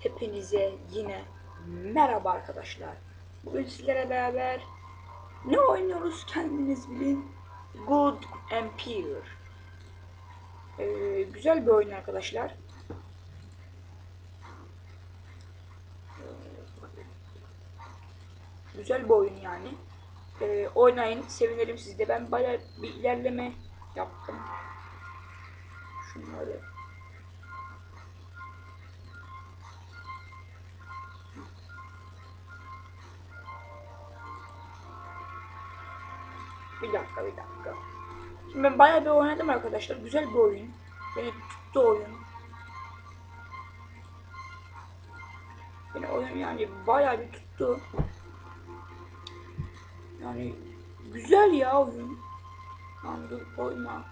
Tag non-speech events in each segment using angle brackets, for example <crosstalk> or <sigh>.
Hepinize yine merhaba arkadaşlar. Bugün sizlere beraber ne oynuyoruz kendiniz bilin. Good Empire. Ee, güzel bir oyun arkadaşlar. Güzel bir oyun yani. Ee, oynayın, sevinirim sizde. Ben bayağı bir ilerleme yaptım. Şunları Bir dakika bir dakika. Şimdi ben bayağı bir oynadım arkadaşlar. Güzel bir oyun. Beni tuttu oyun. Beni oyun yani bayağı bir tuttu. Yani güzel ya oyun. Lan dur koyma.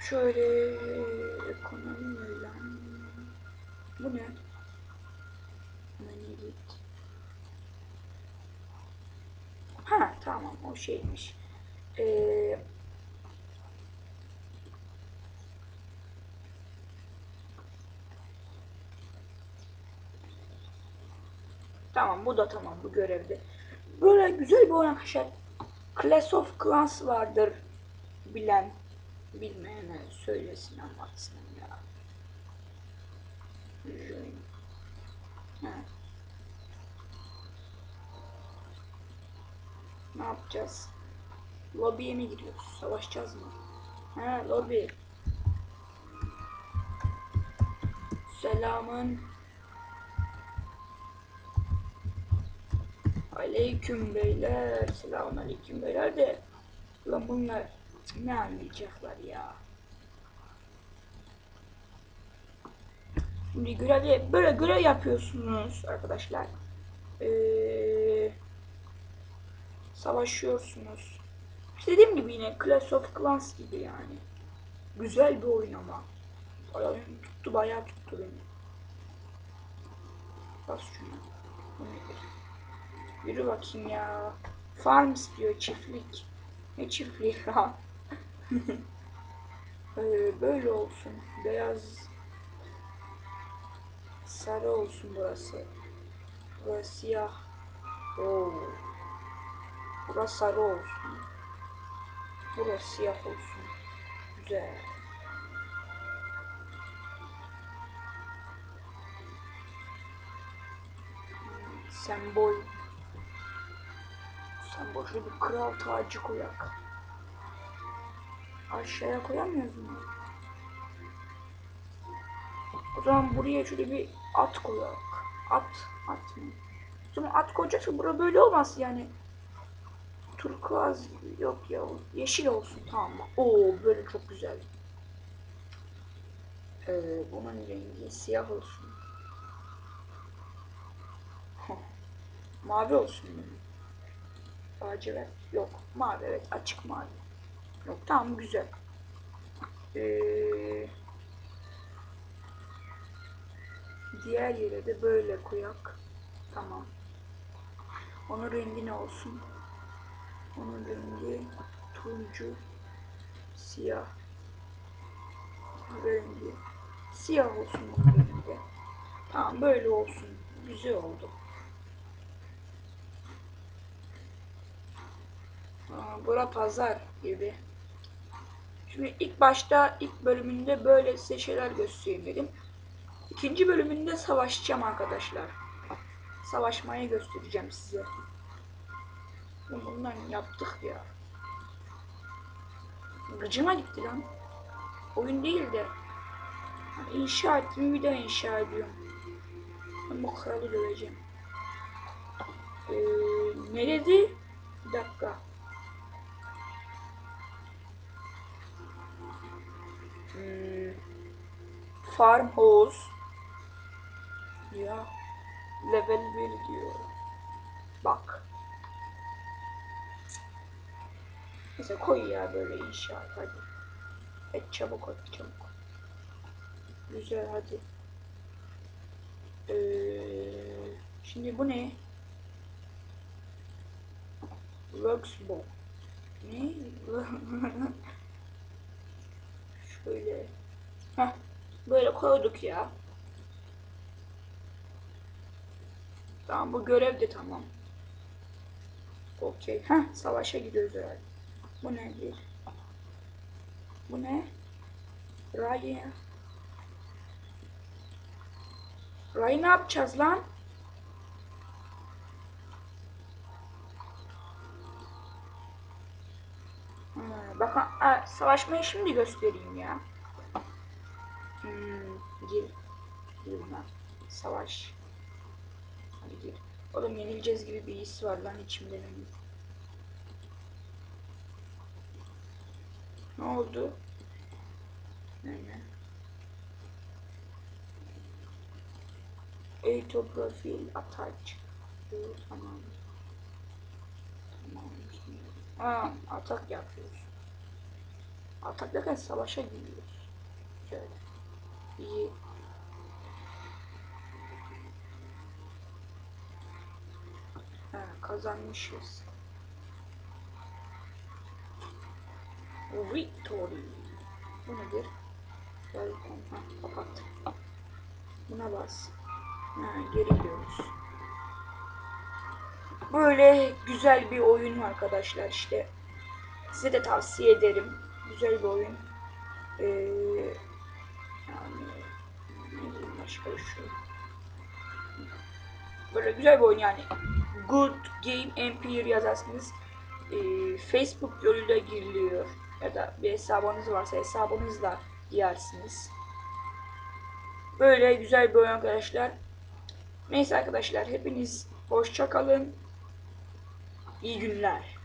Şöyle ekonomi? Bu ne? Manelit. Ha tamam o şeymiş. Ee, tamam bu da tamam bu görevde. Böyle güzel bir oyun arkadaşlar. Clash of Clans vardır. Bilen bilmeyene söylesin anlatsın ya. Join. Ne yapacağız? Lobiye mi giriyoruz? Savaşacağız mı? Ha lobi. Selamın. Aleyküm beyler. Selamun aleyküm beyler de. Ulan bunlar ne anlayacaklar ya. Şimdi görevde böyle görev yapıyorsunuz arkadaşlar. Ee, savaşıyorsunuz. İşte dediğim gibi yine Clash of Clans gibi yani. Güzel bir oyun ama. Bayağı tuttu bayağı tuttu beni. Bas şuna. Bu nedir? Yürü bakayım ya. Farms diyor çiftlik. Ne çiftliği ya? <laughs> ee, böyle olsun. Beyaz sarı olsun burası. Burası siyah. Oo. Burası sarı olsun. Burası siyah olsun. Güzel. Sembol. Sembol şöyle bir kral tacı koyak. Aşağıya koyamıyoruz mu? O zaman buraya şöyle bir at koyak. At, at mı? Zaman at koyacaksa bura böyle olmaz yani. Turkuaz gibi yok ya. Yeşil olsun tamam mı? Oo böyle çok güzel. Ee, bunun rengi siyah olsun. mavi olsun benim. Yok. Mavi evet açık mavi. Yok tamam güzel. Ee, diğer yere de böyle koyak. Tamam. Onun rengi ne olsun? Onun rengi turuncu, siyah rengi. Siyah olsun onun rengi. Tamam böyle olsun. Güzel oldu. Aa, bura pazar gibi. Şimdi ilk başta ilk bölümünde böyle size şeyler göstereyim dedim. İkinci bölümünde savaşacağım arkadaşlar. Savaşmayı göstereceğim size. Bundan yaptık ya. Gıcıma gitti lan. Oyun değil de. İnşa ettim bir daha inşa ediyorum. Bu kralı döveceğim. Ee, ne dedi? Bir dakika. Hmm, farmhouse. Ya. Level 1 diyor. Bak. Neyse koy ya böyle inşaat hadi. Et çabuk hadi çabuk. Güzel hadi. Ee, şimdi bu ne? Worksbox. Ne? <laughs> Şöyle. Heh, böyle koyduk ya. Tamam bu görev de tamam. Okey. Heh savaşa gidiyoruz herhalde. Bu nedir? Bu ne? Raya. Rayı ne yapacağız lan? Ha, bakın ha, savaşmayı şimdi göstereyim ya. Hmm, gir. Gir buna. Savaş. Hadi gir. Oğlum yenileceğiz gibi bir his var lan içimde benim. Ne oldu? Ne ne? Eito profil ataç. Bu Tamam. Tamam. Ha, atak yapıyoruz. Atak derken savaşa giriyoruz. Şöyle. İyi. Ha, kazanmışız. Victory. Bu nedir? Welcome. Ha, kapat. Buna bas. Ha, geri gidiyoruz. Böyle güzel bir oyun arkadaşlar işte. Size de tavsiye ederim. Güzel bir oyun. Ee, yani başka bir şey. Böyle güzel bir oyun yani. Good Game Empire yazarsınız. Ee, Facebook yoluyla giriliyor. Da bir hesabınız varsa hesabınızla girersiniz. Böyle güzel bir oyun arkadaşlar. Neyse arkadaşlar hepiniz hoşça kalın. İyi günler.